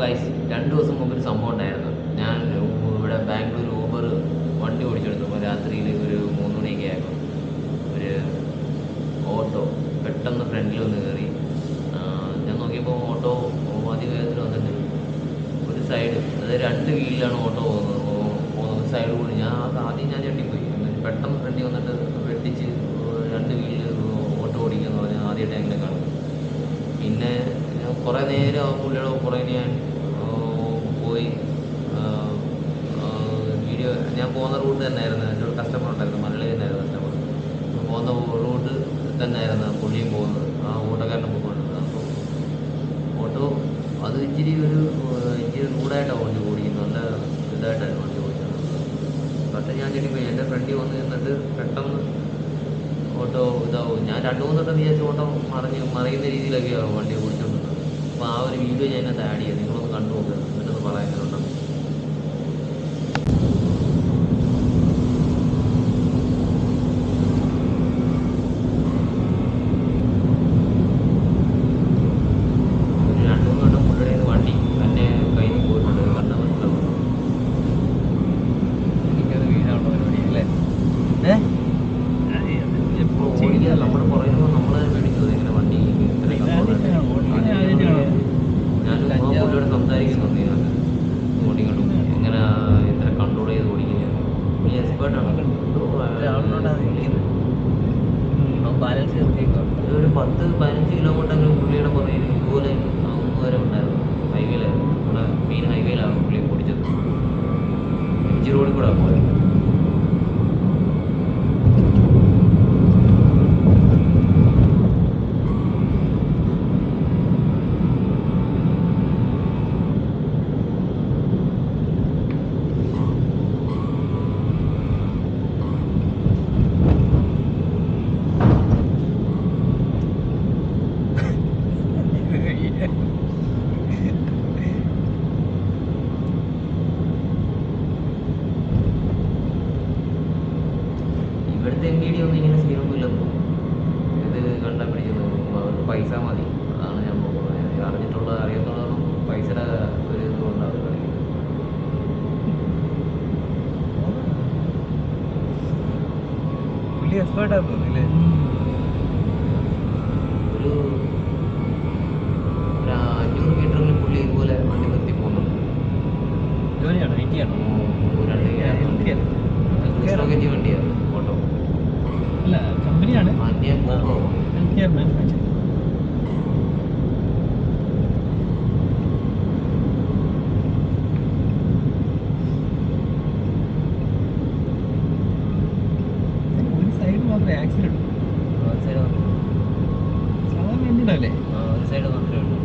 Guys രണ്ട് ദിവസം മുമ്പ് ഒരു സംഭവം ഉണ്ടായിരുന്നു. ഞാൻ ഇവിടെ ബാംഗ്ലൂർ ഊബർ വണ്ടി ഓടിച്ചെടുത്തപ്പോൾ രാത്രിയിൽ ഒരു മൂന്ന് മണിയൊക്കെ ആയപ്പോൾ ഒരു ഓട്ടോ പെട്ടെന്ന് ഫ്രണ്ടിൽ വന്ന് കയറി ഞാൻ നോക്കിയപ്പോൾ ഓട്ടോ അതിവേഗത്തിൽ വന്നിട്ട് ഒരു സൈഡ് അതായത് രണ്ട് വീലിലാണ് ഓട്ടോ പോകുന്നത്. പോകുന്നത്. സൈഡ് കൂടി. ഞാൻ ആദ്യം ഞാൻ ചട്ടിപ്പോയി എന്നിട്ട് പെട്ടെന്ന് ഫ്രണ്ടിൽ വന്നിട്ട് വെട്ടിച്ച് രണ്ട് വീലിൽ ഓട്ടോ ഓടിക്കുക എന്ന് പറഞ്ഞാൽ ആദ്യമായിട്ട് എങ്ങനെ കാണും പിന്നെ കുറേ നേരം പുള്ളിയുടെ പുറകെ ഞാൻ പോയി വീഡിയോ ഞാൻ പോകുന്ന റൂട്ട് തന്നെയായിരുന്നു. എന്റെ ഒരു കസ്റ്റമർ ഉണ്ടായിരുന്നു മലയാളി തന്നെയായിരുന്നു കസ്റ്റമർ പോകുന്ന റൂട്ട് തന്നെയായിരുന്നു പുള്ളിയും പോകുന്നത് ആ ഓട്ടോക്കാരനും പോയിക്കൊണ്ടിരുന്നത് അപ്പോൾ ഓട്ടോ അത് ഇച്ചിരി ഒരു ഇച്ചിരി റൂഡായിട്ടാണ് വണ്ടി ഓടിക്കുന്നത് നല്ല ഇതായിട്ടാണ് വണ്ടി ഓടിക്കുന്നത്. പക്ഷേ ഞാൻ ചെടിപ്പോയി എന്റെ ഫ്രണ്ടിൽ വന്ന് നിന്നിട്ട് പെട്ടെന്ന് ഓട്ടോ ഇതാവും. ഞാൻ രണ്ട് മൂന്ന് വട്ടം വിചാരിച്ച ഓട്ടോ മറിഞ്ഞ് മറിയുന്ന രീതിയിലൊക്കെയാണ് വണ്ടി ഓടിച്ചുകൊണ്ടിരുന്നത് അപ്പോൾ ആ ഒരു വീഡിയോ ഞാൻ അതിനകത്ത് ആഡ് ചെയ്യാം നിങ്ങളൊന്ന് കണ്ടു നോക്കുക എന്നിട്ടൊന്ന് പറയാൻ എങ്ങനെ പത്ത് പതിനഞ്ച് കിലോമീറ്റർ പുള്ളിയുടെ പുറകിൽ ഇതുപോലെ അങ്ങ് വരെ ഉണ്ടായിരുന്നു. ഹൈവേയിലായിരുന്നു നമ്മുടെ മെയിൻ ഹൈവേയിലാണ് പുള്ളി ഓടിച്ചത്. എം ജി റോഡിൽ കൂടെ പോയത്. ഇവിടുത്തെ എം ഡി ഡി ഒന്നും ഇങ്ങനെ സീനൊന്നുമില്ലെന്ന് ഇത് കണ്ടാൽ പിടിക്കുന്നത് അവർക്ക് പൈസ മതി. അതാണ് ഞാൻ നോക്കുന്നത് ഞാൻ അറിഞ്ഞിട്ടുള്ള അറിയാത്തുള്ളതും പൈസയുടെ ഒരു ഇതുകൊണ്ട് അവർ കളിക്കുന്നത് പുള്ളി എക്സ്പേർട്ടാ തോന്നില്ലേ ഒരു ഒരു അഞ്ഞൂറ് മീറ്ററിൽ പുള്ളി ഇതുപോലെ വണ്ടി നിർത്തി പോകുന്നുണ്ട് ജോലിയാണോ? ഐ രണ്ട് വണ്ടിയാണ്. ഒരു അല്ല കമ്പനിയാണ്. ഹെൽത്ത് മാനുഫാക്ചറിങ് മാത്രമേ ആക്സിഡന്റ് സാധാരണ രണ്ടുണ്ടാവില്ലേ ഒരു സൈഡ് മാത്രമേ ഉള്ളൂ.